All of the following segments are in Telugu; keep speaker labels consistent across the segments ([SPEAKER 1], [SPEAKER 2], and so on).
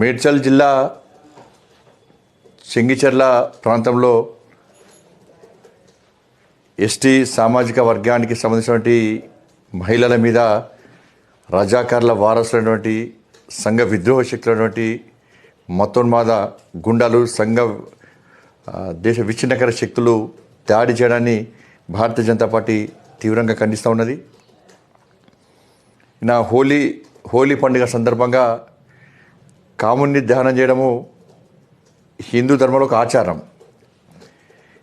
[SPEAKER 1] మేడ్చల్ జిల్లా చెంగిచెర్ల ప్రాంతంలో ఎస్టీ సామాజిక వర్గానికి సంబంధించినటువంటి మహిళల మీద రజాకర్ల వారసులైనటువంటి సంఘ విద్రోహ శక్తులైనటువంటి మతోన్మాద గుండాలు సంఘ దేశ విచ్ఛిన్నకర శక్తులు దాడి చేయడాన్ని భారతీయ జనతా పార్టీ తీవ్రంగా ఖండిస్తూ ఉన్నది. నా హోలీ హోలీ పండుగ సందర్భంగా కాముణ్ణి దహనం చేయడము హిందూ ధర్మంలో ఒక ఆచారం.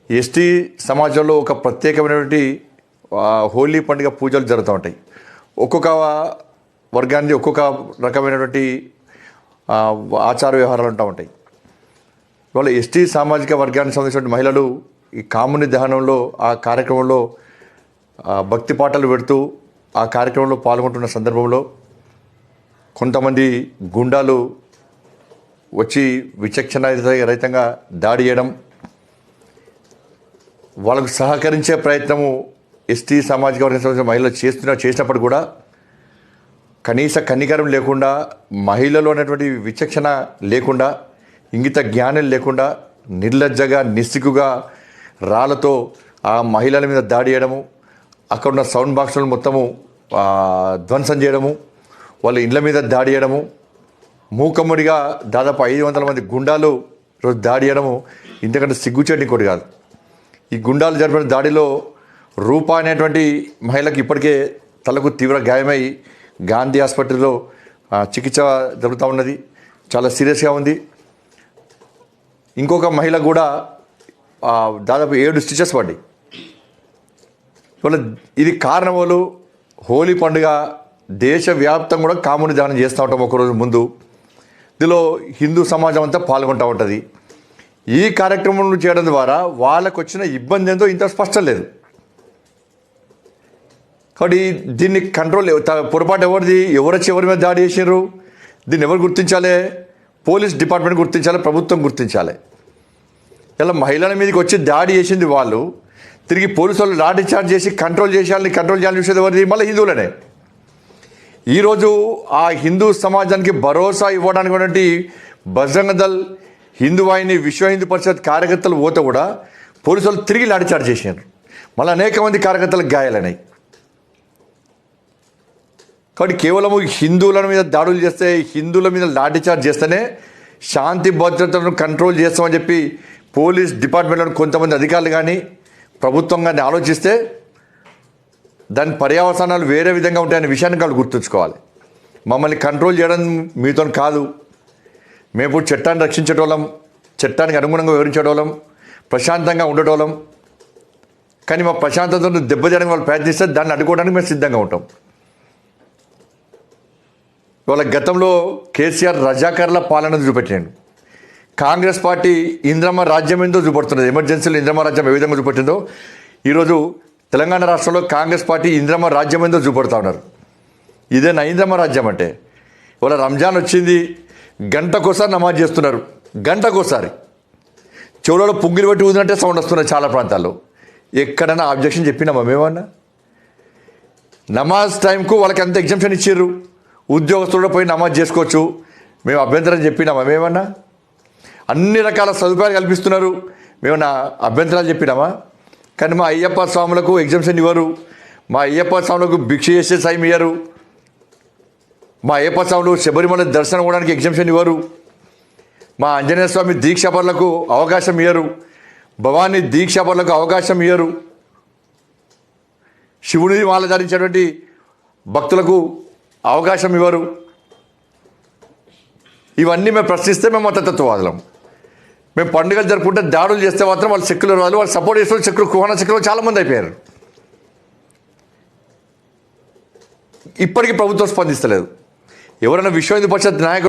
[SPEAKER 1] ఎస్టీ సమాజంలో ఒక ప్రత్యేకమైనటువంటి హోలీ పండుగ పూజలు జరుగుతూ ఉంటాయి. ఒక్కొక్క వర్గానికి ఒక్కొక్క రకమైనటువంటి ఆచార వ్యవహారాలు ఉంటూ ఉంటాయి. ఇవాళ ఎస్టీ సామాజిక వర్గానికి సంబంధించిన మహిళలు ఈ కాముని దహనంలో ఆ కార్యక్రమంలో భక్తి పాటలు పెడుతూ ఆ కార్యక్రమంలో పాల్గొంటున్న సందర్భంలో కొంతమంది గుండాలు వచ్చి విచక్షణ రహితంగా దాడి చేయడం వాళ్ళకు సహకరించే ప్రయత్నము ఎస్టీ సామాజిక వర్గ సంబంధించిన మహిళలు చేస్తున్న చేసినప్పుడు కూడా కనీస కనికరం లేకుండా మహిళలో ఉన్నటువంటి విచక్షణ లేకుండా ఇంగిత జ్ఞానం లేకుండా నిర్లజ్జగా నిస్సిగ్గుగా రాళ్ళతో ఆ మహిళల మీద దాడి చేయడము అక్కడ ఉన్న సౌండ్ బాక్సులను మొత్తము ధ్వంసం చేయడము వాళ్ళ ఇండ్ల మీద దాడి చేయడము మూకమ్ముడిగా దాదాపు ఐదు వందల మంది గుండాలు రోజు దాడి చేయడము ఇంతకంటే సిగ్గుచేటి ఇంకోటి కాదు. ఈ గుండాలు జరిపిన దాడిలో రూపా అనేటువంటి మహిళకి ఇప్పటికే తలకు తీవ్ర గాయమై గాంధీ హాస్పిటల్లో చికిత్స జరుగుతూ ఉన్నది. చాలా సీరియస్గా ఉంది. ఇంకొక మహిళ కూడా దాదాపు ఏడు స్టిచెస్ పడ్డాయి. ఇవాళ ఇది కారణములు హోలీ పండుగ దేశవ్యాప్తంగా కూడా కాముని దానం చేస్తూ ఉంటాం ఒకరోజు ముందు. ఇందులో హిందూ సమాజం అంతా పాల్గొంటూ ఉంటుంది. ఈ కార్యక్రమం చేయడం ద్వారా వాళ్ళకు వచ్చిన ఇబ్బంది ఏందో ఇంత స్పష్టం లేదు. కాబట్టి దీన్ని కంట్రోల్ పొరపాటు ఎవరిది ఎవరొచ్చి ఎవరి మీద దాడి చేసినారు దీన్ని ఎవరు గుర్తించాలి పోలీస్ డిపార్ట్మెంట్ గుర్తించాలి ప్రభుత్వం గుర్తించాలి. ఇలా మహిళల మీదకి వచ్చి దాడి చేసింది వాళ్ళు తిరిగి పోలీసు వాళ్ళు లాఠీ చార్జ్ చేసి కంట్రోల్ చేసేయాలని కంట్రోల్ చేయాలని చూసేది ఎవరిది? మళ్ళీ హిందువులనే. ఈరోజు ఆ హిందూ సమాజానికి భరోసా ఇవ్వడానికి బజరంగ దళ్ హిందూ వాహిని విశ్వ హిందూ పరిషత్ కార్యకర్తలు పోతే కూడా పోలీసులు తిరిగి లాఠీచార్జ్ చేశారు చేసినారు. మళ్ళీ అనేక మంది కార్యకర్తలకు గాయాలన్నాయి కాబట్టి కేవలము హిందువుల మీద దాడులు చేస్తే హిందువుల మీద లాఠీచార్జ్ చేస్తేనే శాంతి భద్రతలను కంట్రోల్ చేస్తామని చెప్పి పోలీస్ డిపార్ట్మెంట్లో కొంతమంది అధికారులు కానీ ప్రభుత్వం కానీ ఆలోచిస్తే దాని పర్యావసానాలు వేరే విధంగా ఉంటాయనే విషయాన్ని వాళ్ళు గుర్తుంచుకోవాలి. మమ్మల్ని కంట్రోల్ చేయడం మీతో కాదు. మేము ఇప్పుడు చట్టాన్ని రక్షించేటోళ్ళం చట్టానికి అనుగుణంగా వివరించేటోళ్ళం ప్రశాంతంగా ఉండేటోళ్ళం. కానీ మా ప్రశాంతతను దెబ్బతీయడానికి వాళ్ళు ప్రయత్నిస్తే దాన్ని అడ్డుకోవడానికి మేము సిద్ధంగా ఉంటాం. ఇవాళ గతంలో కేసీఆర్ రజాకర్ల పాలన చూపెట్టాడు కాంగ్రెస్ పార్టీ ఇంద్రమ్మ రాజ్యం ఏందో చూపడుతున్నది? ఎమర్జెన్సీలో ఇంద్రమ్మ రాజ్యం ఏ విధంగా చూపెట్టిందో ఈరోజు తెలంగాణ రాష్ట్రంలో కాంగ్రెస్ పార్టీ ఇంద్రమ్మ రాజ్యం ఏందో చూపెడతా ఉన్నారు? ఇదే నా ఇంద్రమ్మ రాజ్యం అంటే ఇవాళ రంజాన్ వచ్చింది గంటకోసారి నమాజ్ చేస్తున్నారు గంటకోసారి. చెవులలో పుంగిలు పెట్టి ఊదినట్టే సౌండ్ వస్తున్నాయి చాలా ప్రాంతాల్లో. ఎక్కడైనా ఆబ్జెక్షన్ చెప్పినామా మేమన్నా? నమాజ్ టైంకు వాళ్ళకి అంత ఎగ్జామ్షన్ ఇచ్చారు ఉద్యోగస్తులు పోయి నమాజ్ చేసుకోవచ్చు. మేము అభ్యంతరం చెప్పినామా మేమన్నా? అన్ని రకాల సదుపాయాలు కల్పిస్తున్నారు. మేము నా అభ్యంతరాలు చెప్పినామా? కానీ మా అయ్యప్ప స్వాములకు ఎగ్జామ్షన్ ఇవ్వరు. మా అయ్యప్ప స్వాములకు భిక్ష చేసే సాయం ఇవ్వరు మా అయ్యప్ప స్వాములు శబరిమల దర్శనం అవ్వడానికి ఎగ్జామ్షన్ ఇవ్వరు. మా ఆంజనేయ స్వామి దీక్షాపరులకు అవకాశం ఇవ్వరు భవానీ దీక్షాపరులకు అవకాశం ఇవ్వరు శివుని మాల ధరించేటువంటి భక్తులకు అవకాశం ఇవ్వరు. ఇవన్నీ మేము ప్రశ్నిస్తే మేము మతతత్వవాదులం. మేము పండుగలు జరుపుకుంటే దాడులు చేస్తే మాత్రం వాళ్ళు సెక్యులర్ వాళ్ళు వాళ్ళు సపోర్ట్ చేసిన సెక్యులర్ కుహాన సెక్యులర్ చాలా మంది అయిపోయారు. ఇప్పటికీ ప్రభుత్వం స్పందిస్తలేదు. ఎవరైనా విశ్వ హిందూ పరిషత్ నాయకుడు